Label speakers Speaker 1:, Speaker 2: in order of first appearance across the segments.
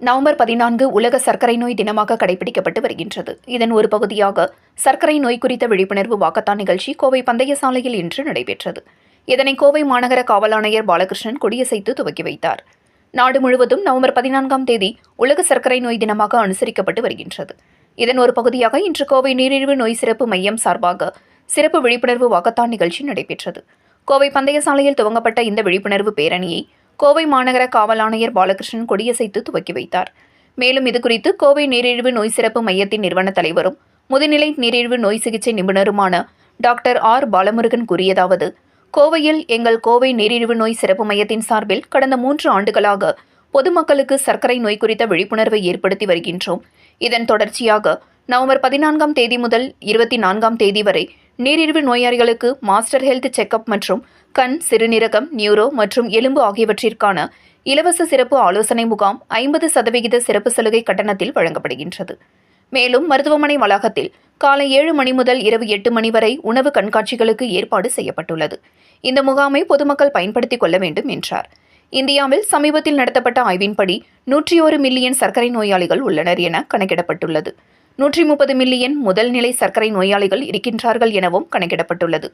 Speaker 1: November பதினான்கு உலக சர்க்கரை நோய் தினமாக கடைபிடிக்கப்பட்டு வருகின்றது. இதன் ஒரு பகுதியாக சர்க்கரை நோய் குறித்த விழிப்புணர்வு வாக்கத்தான் நிகழ்ச்சி கோவை பந்தய சாலையில் இன்று நடைபெற்றது. இதனை கோவை மாநகர காவலாணையர் பாலகிருஷ்ணன் கொடியசைத்து துவக்கி வைத்தார். நாடு முழுவதும் நவம்பர் பதினான்காம் தேதி உலக சர்க்கரை நோய் தினமாக அனுசரிக்கப்பட்டு வருகின்றது. இதன் ஒரு பகுதியாக இன்று கோவை நீரிழிவு நோய் சிறப்பு மையம் சார்பாக சிறப்பு விழிப்புணர்வு வாக்கத்தான் நிகழ்ச்சி நடைபெற்றது. கோவை பந்தய சாலையில் துவங்கப்பட்ட இந்த விழிப்புணர்வு பேரணியை கோவை மாநகர காவல் ஆணையர் பாலகிருஷ்ணன் கொடியசைத்து துவக்கி வைத்தார். மேலும் இதுகுறித்து கோவை நீரிழிவு நோய் சிறப்பு மையத்தின் நிறுவன தலைவரும் முதுநிலை நீரிழிவு நோய் சிகிச்சை நிபுணருமான டாக்டர் ஆர். பாலமுருகன் கூறியதாவது கோவையில் எங்கள் கோவை நீரிழிவு நோய் சிறப்பு மையத்தின் சார்பில் கடந்த மூன்று ஆண்டுகளாக பொதுமக்களுக்கு சர்க்கரை நோய் குறித்த விழிப்புணர்வை ஏற்படுத்தி வருகின்றோம். இதன் தொடர்ச்சியாக நவம்பர் பதினான்காம் தேதி முதல் இருபத்தி நான்காம் தேதி வரை நீரிழிவு நோயாளிகளுக்கு மாஸ்டர் ஹெல்த் செக்கப் மற்றும் கண் சிறுநீரகம் நியூரோ மற்றும் எலும்பு ஆகியவற்றிற்கான இலவச சிறப்பு ஆலோசனை முகாம் ஐம்பது சதவிகித சிறப்பு சலுகை கட்டணத்தில் வழங்கப்படுகின்றது. மேலும் மருத்துவமனை வளாகத்தில் காலை ஏழு மணி முதல் இரவு எட்டு மணி வரை உணவு கண்காட்சிகளுக்கு ஏற்பாடு செய்யப்பட்டுள்ளது. இந்த முகாமை பொதுமக்கள் பயன்படுத்திக் கொள்ள வேண்டும் என்றார். இந்தியாவில் சமீபத்தில் நடத்தப்பட்ட ஆய்வின்படி நூற்றி ஒரு மில்லியன் சர்க்கரை நோயாளிகள் உள்ளனர் என கணக்கிடப்பட்டுள்ளது. நூற்றி முப்பது மில்லியன் முதல் நிலை சர்க்கரை நோயாளிகள் இருக்கின்றார்கள் எனவும் கணக்கிடப்பட்டுள்ளது.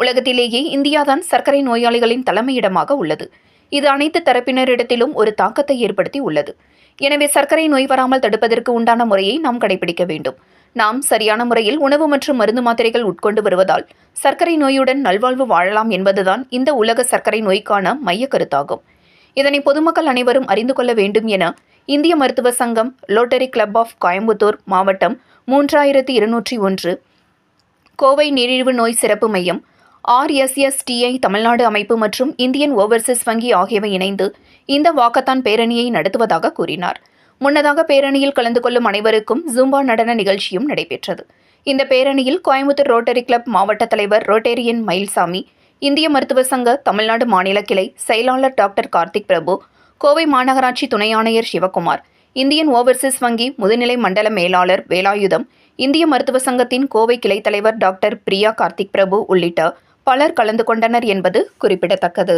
Speaker 1: உலகத்திலேயே இந்தியாதான் சர்க்கரை நோயாளிகளின் தலைமையிடமாக உள்ளது. இது அனைத்து தரப்பினரிடத்திலும் ஒரு தாக்கத்தை ஏற்படுத்தி உள்ளது எனவே சர்க்கரை நோய் வராமல் தடுப்பதற்கு உண்டான முறையை நாம் கடைபிடிக்க வேண்டும். நாம் சரியான முறையில் உணவு மற்றும் மருந்து மாத்திரைகள் உட்கொண்டு வருவதால் சர்க்கரை நோயுடன் நல்வாழ்வு வாழலாம் என்பதுதான் இந்த உலக சர்க்கரை நோய்க்கான மைய கருத்தாகும். இதனை பொதுமக்கள் அனைவரும் அறிந்து கொள்ள வேண்டும் என இந்திய மருத்துவ சங்கம் லோட்டரி கிளப் ஆஃப் கோயம்புத்தூர் மாவட்டம் மூன்றாயிரத்தி இருநூற்றி ஒன்று கோவை நீரிழிவு நோய் சிறப்பு மையம் ஆர்எஸ்எஸ்டிஐ தமிழ்நாடு அமைப்பு மற்றும் இந்தியன் ஓவர்சீஸ் வங்கி ஆகியவை இணைந்து இந்த வாக்கத்தான் பேரணியை நடத்துவதாக கூறினார். முன்னதாக பேரணியில் கலந்து கொள்ளும் அனைவருக்கும் ஜூம்பா நடன நிகழ்ச்சியும் நடைபெற்றது. இந்த பேரணியில் கோயம்புத்தூர் ரோட்டரி கிளப் மாவட்ட தலைவர் ரோட்டேரியன் மயில்சாமி இந்திய மருத்துவ சங்க தமிழ்நாடு மாநில கிளை செயலாளர் டாக்டர் கார்த்திக் பிரபு கோவை மாநகராட்சி துணை ஆணையர் சிவகுமார் இந்தியன் ஓவர்சீஸ் வங்கி முதுநிலை மண்டல மேலாளர் வேலாயுதம் இந்திய மருத்துவ சங்கத்தின் கோவை கிளை தலைவர் டாக்டர் பிரியா கார்த்திக் பிரபு உள்ளிட்ட பலர் கலந்து கொண்டனர் என்பது குறிப்பிடத்தக்கது.